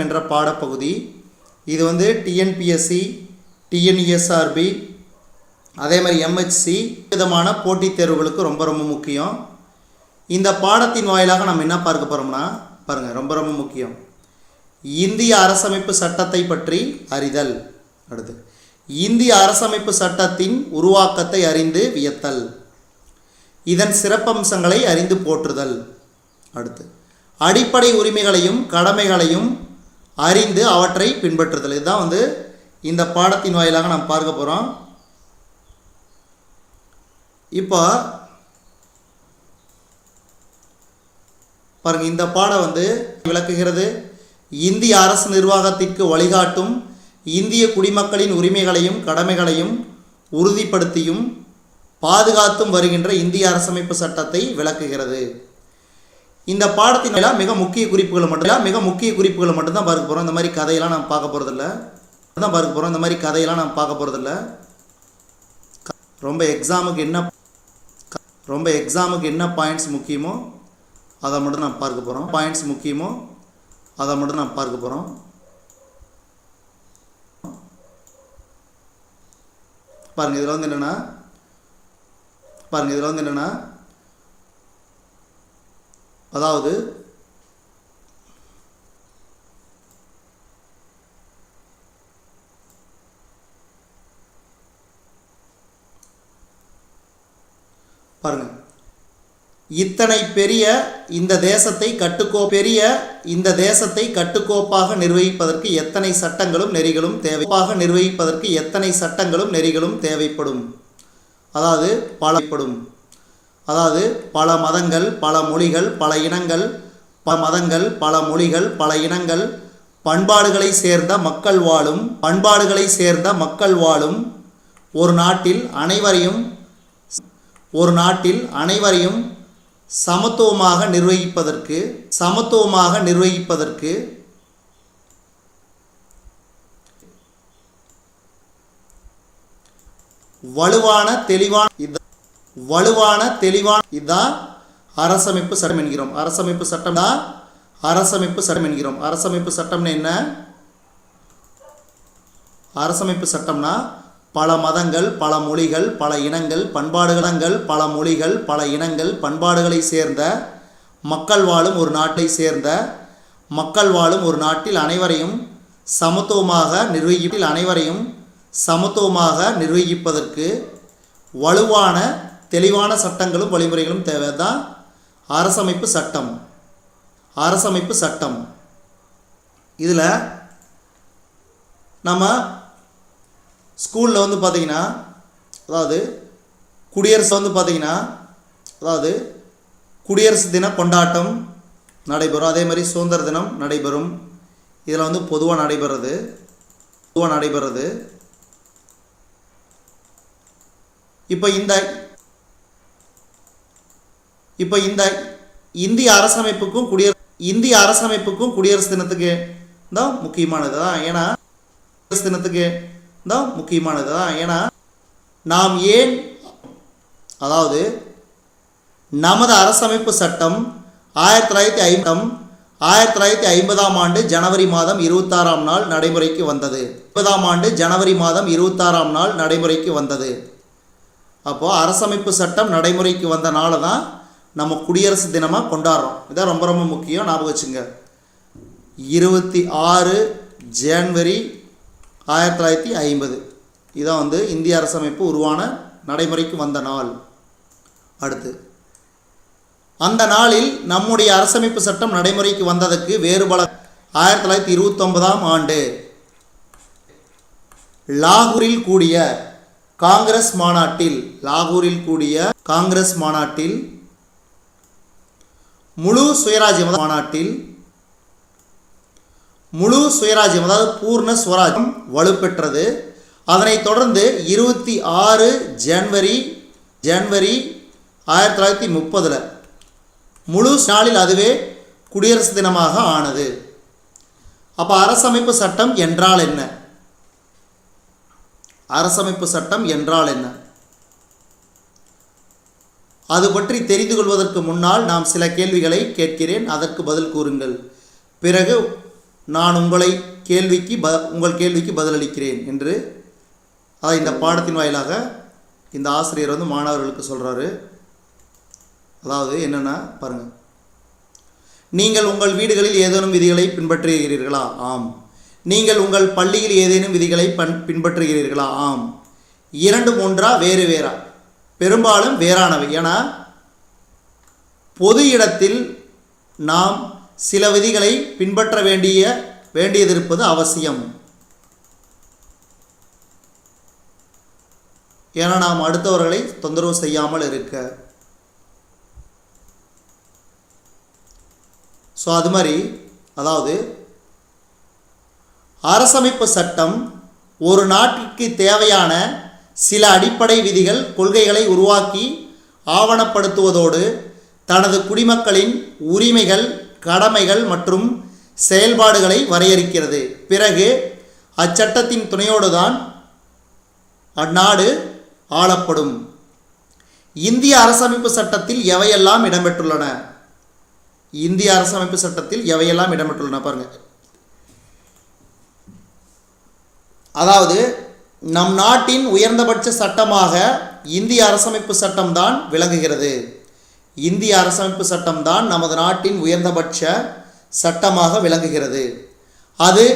என்ற பாடப்பகுதி. இது வந்து டிஎன்பிஎஸ்சி டிஎன்இஎஸ்ஆர்பி அதே மாதிரி எம்ஹெச்சி விதமான போட்டித் தேர்வுகளுக்கு ரொம்ப ரொம்ப முக்கியம். இந்த பாடத்தின் வாயிலாக நம்ம என்ன பார்க்க போகிறோம்னா பாருங்கள் ரொம்ப ரொம்ப முக்கியம். இந்திய அரசமைப்பு சட்டத்தை பற்றி அறிதல். அடுத்து இந்திய அரசமைப்பு சட்டத்தின் உருவாக்கத்தை அறிந்து வியத்தல். இதன் சிறப்பம்சங்களை அறிந்து போற்றுதல். அடுத்து அடிப்படை உரிமைகளையும் கடமைகளையும் அறிந்து அவற்றை பின்பற்றுதல். இதுதான் வந்து இந்த பாடத்தின் வாயிலாக நாம் பார்க்க போகிறோம் இப்போ பாருங்க இந்த பாடம் வந்து விளக்குகிறது. இந்திய அரசு நிர்வாகத்திற்கு வழிகாட்டும் இந்திய குடிமக்களின் உரிமைகளையும் கடமைகளையும் உறுதிப்படுத்தியும் பாதுகாத்தும் வருகின்ற இந்திய அரசமைப்பு சட்டத்தை விளக்குகிறது. இந்த பாடத்தின் மிக முக்கிய குறிப்புகளை மட்டும் மிக முக்கிய குறிப்புகளை மட்டும்தான் பார்க்க போகிறோம் இந்த மாதிரி கதையெல்லாம் நான் பார்க்க போகிறதில்ல தான் பார்க்க போகிறோம் இந்த மாதிரி கதையெல்லாம் நான் பார்க்க போகிறதில்ல ரொம்ப எக்ஸாமுக்கு என்ன ரொம்ப எக்ஸாமுக்கு என்ன பாயிண்ட்ஸ் முக்கியமோ அதை மட்டும் நான் பார்க்க போகிறோம் பாயிண்ட்ஸ் முக்கியமோ அதை மட்டும் நான் பார்க்க போகிறோம் பாருங்கள் இதில் வந்து என்னென்னா பாருங்கள் இதில் வந்து என்னென்னா அதாவது பாருங்க. இத்தனை பெரிய இந்த தேசத்தை கட்டுக்கோ பெரிய இந்த தேசத்தை கட்டுக்கோப்பாக நிர்வகிப்பதற்கு எத்தனை சட்டங்களும் நெறிகளும் தேவைப்பாக நிர்வகிப்பதற்கு எத்தனை சட்டங்களும் நெறிகளும் தேவைப்படும். அதாவது பலப்படும் அதாவது பல மதங்கள் பல மொழிகள் பல இனங்கள் பல மதங்கள் பல மொழிகள் பல இனங்கள் பண்பாடுகளை சேர்ந்த மக்கள் வாழும் பண்பாடுகளை சேர்ந்த மக்கள் வாழும் ஒரு நாட்டில் அனைவரையும் ஒரு நாட்டில் அனைவரையும் சமத்துவமாக நிர்வகிப்பதற்கு சமத்துவமாக நிர்வகிப்பதற்கு வலுவான தெளிவான இது வலுவான தெளிவான இதுதான் அரசமைப்பு சட்டம் என்கிறோம். அரசமைப்பு சட்டம் தான் அரசமைப்பு சட்டம் என்கிறோம். அரசமைப்பு சட்டம்னு என்ன? அரசமைப்பு சட்டம்னா பல மதங்கள் பல மொழிகள் பல இனங்கள் பண்பாடுகளங்கள் பல மொழிகள் பல இனங்கள் பண்பாடுகளை சேர்ந்த மக்கள் வாழும் ஒரு நாட்டை சேர்ந்த மக்கள் வாழும் ஒரு நாட்டில் அனைவரையும் சமத்துவமாக நிர்வகிப்பில் அனைவரையும் சமத்துவமாக நிர்வகிப்பதற்கு வலுவான தெளிவான சட்டங்களும் வழிமுறைகளும் தேவை தான் அரசமைப்பு சட்டம். அரசமைப்பு சட்டம். இதில் நம்ம ஸ்கூலில் வந்து பார்த்திங்கன்னா அதாவது குடியரசு வந்து பார்த்திங்கன்னா அதாவது குடியரசு தின கொண்டாட்டம் நடைபெறும். அதே மாதிரி சுதந்திர தினம் நடைபெறும். இதில் வந்து பொதுவாக நடைபெறது பொதுவாக நடைபெறது இப்போ இந்த இப்போ இந்த இந்திய அரசமைப்புக்கும் குடியரசு இந்திய அரசமைப்புக்கும் குடியரசு தினத்துக்கு தான் முக்கியமானது தான். ஏன்னா குடியரசு தினத்துக்கு தான் முக்கியமானது தான். ஏன்னா நாம் ஏன் அதாவது நமது அரசமைப்பு சட்டம் ஆயிரத்தி தொள்ளாயிரத்தி ஐம்பம் ஆயிரத்தி தொள்ளாயிரத்தி ஐம்பதாம் ஆண்டு ஜனவரி மாதம் இருபத்தாறாம் நாள் நடைமுறைக்கு வந்தது. ஐம்பதாம் ஆண்டு ஜனவரி மாதம் இருபத்தாறாம் நாள் நடைமுறைக்கு வந்தது. அப்போது அரசமைப்பு சட்டம் நடைமுறைக்கு வந்த தான் நம்ம குடியரசு தினமாக கொண்டாடுறோம். இதான் ரொம்ப ரொம்ப முக்கியம். ஞாபகம் வச்சுங்க. இருபத்தி ஆறு ஜான்வரி ஆயிரத்தி தொள்ளாயிரத்தி ஐம்பது. இதான் வந்து இந்திய அரசமைப்பு உருவான நடைமுறைக்கு வந்த நாள். அடுத்து. அந்த நாளில் நம்முடைய அரசமைப்பு சட்டம் நடைமுறைக்கு வந்ததற்கு வேறுபல ஆயிரத்தி தொள்ளாயிரத்தி இருபத்தொன்பதாம் ஆண்டு லாகூரில் கூடிய காங்கிரஸ் மாநாட்டில் லாகூரில் கூடிய காங்கிரஸ் மாநாட்டில் முழு சுயராஜ்யம் மாநாட்டில் முழு சுயராஜ்யம் அதாவது பூர்ண சுவராஜ்யம் வலுப்பெற்றது. அதனைத் தொடர்ந்து இருபத்தி ஆறு ஜனவரி ஜனவரி ஆயிரத்தி தொள்ளாயிரத்தி முப்பதில் முழு நாளில் அதுவே குடியரசு தினமாக ஆனது. அப்போ அரசமைப்பு சட்டம் என்றால் என்ன? அரசமைப்பு சட்டம் என்றால் என்ன? அது பற்றி தெரிந்து கொள்வதற்கு முன்னால் நாம் சில கேள்விகளை கேட்கிறேன். அதற்கு பதில் கூறுங்கள். பிறகு நான் உங்களை கேள்விக்கு ப உங்கள் கேள்விக்கு பதிலளிக்கிறேன் என்று அதை இந்த பாடத்தின் வாயிலாக இந்த ஆசிரியர் வந்து மாணவர்களுக்கு சொல்கிறாரு அதாவது என்னென்னா பாருங்கள் நீங்கள் உங்கள் வீடுகளில் ஏதேனும் விதிகளை பின்பற்றுகிறீர்களா? ஆம். நீங்கள் உங்கள் பள்ளியில் ஏதேனும் விதிகளை பண் பின்பற்றுகிறீர்களா? ஆம். இரண்டும் ஒன்றா வேறு வேறா? பெரும்பாலும் வேறானவை. ஏன்னா பொது இடத்தில் நாம் சில விதிகளை பின்பற்ற வேண்டிய வேண்டியதிருப்பது அவசியம். ஏன்னா நாம் அடுத்தவர்களை தொந்தரவு செய்யாமல் இருக்க. ஸோ அது மாதிரி அதாவது அரசமைப்பு சட்டம் ஒரு நாட்டிற்கு தேவையான சில அடிப்படை விதிகள் கொள்கைகளை உருவாக்கி ஆவணப்படுத்துவதோடு தனது குடிமக்களின் உரிமைகள் கடமைகள் மற்றும் செயல்பாடுகளை வரையறுக்கிறது. பிறகு அச்சட்டத்தின் துணையோடு தான் அந்நாடு ஆளப்படும். இந்திய அரசமைப்பு சட்டத்தில் எவையெல்லாம் இடம்பெற்றுள்ளன? இந்திய அரசமைப்பு சட்டத்தில் எவையெல்லாம் இடம்பெற்றுள்ளன பாருங்க. அதாவது நம் நாட்டின் உயர்ந்தபட்ச சட்டமாக இந்திய அரசமைப்பு சட்டம்தான் விளங்குகிறது. இந்திய அரசமைப்பு சட்டம்தான் நமது நாட்டின் உயர்ந்தபட்ச சட்டமாக விளங்குகிறது. அது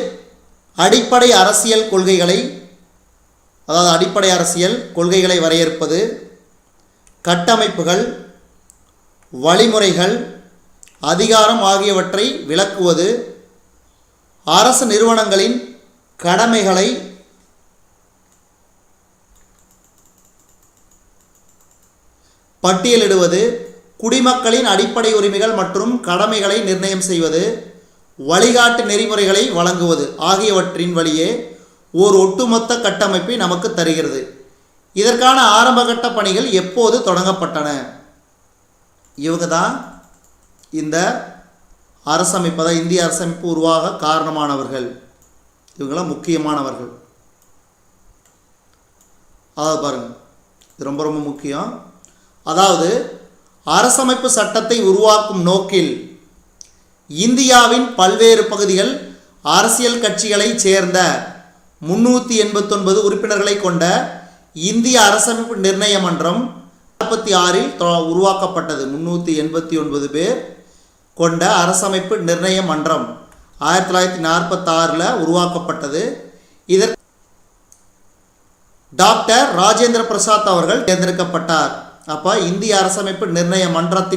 அடிப்படை அரசியல் கொள்கைகளை அதாவது அடிப்படை அரசியல் கொள்கைகளை வரையறுப்பது கட்டமைப்புகள் வழிமுறைகள் அதிகாரம் ஆகியவற்றை விளக்குவது அரசு நிறுவனங்களின் கடமைகளை பட்டியலிடுவது குடிமக்களின் அடிப்படை உரிமைகள் மற்றும் கடமைகளை நிர்ணயம் செய்வது வழிகாட்டு நெறிமுறைகளை வழங்குவது ஆகியவற்றின் வழியே ஓர் ஒட்டுமொத்த கட்டமைப்பை நமக்கு தருகிறது. இதற்கான ஆரம்பகட்ட பணிகள் எப்போது தொடங்கப்பட்டன? இவங்க தான் இந்த அரசமைப்பு அதாவது இந்திய அரசமைப்பு உருவாக காரணமானவர்கள். இவங்களாம் முக்கியமானவர்கள். அதாவது பாருங்கள் இது ரொம்ப ரொம்ப முக்கியம். அதாவது அரசமைப்பு சட்டத்தை உருவாக்கும் நோக்கில் இந்தியாவின் பல்வேறு பகுதிகள் அரசியல் கட்சிகளைச் சேர்ந்த முன்னூற்றி எண்பத்தொன்பது உறுப்பினர்களை கொண்ட இந்திய அரசமைப்பு நிர்ணய மன்றம் நாற்பத்தி ஆறில் தொ- உருவாக்கப்பட்டது. முன்னூற்றி எண்பத்தி ஒன்பது பேர் கொண்ட அரசமைப்பு நிர்ணய மன்றம் ஆயிரத்தி தொள்ளாயிரத்தி நாற்பத்தாறில் உருவாக்கப்பட்டது. இதற்கு டாக்டர் ராஜேந்திர பிரசாத் அவர்கள் தேர்ந்தெடுக்கப்பட்டார். அப்போ இந்திய அரசமைப்பு நிர்ணய மன்றத்தின்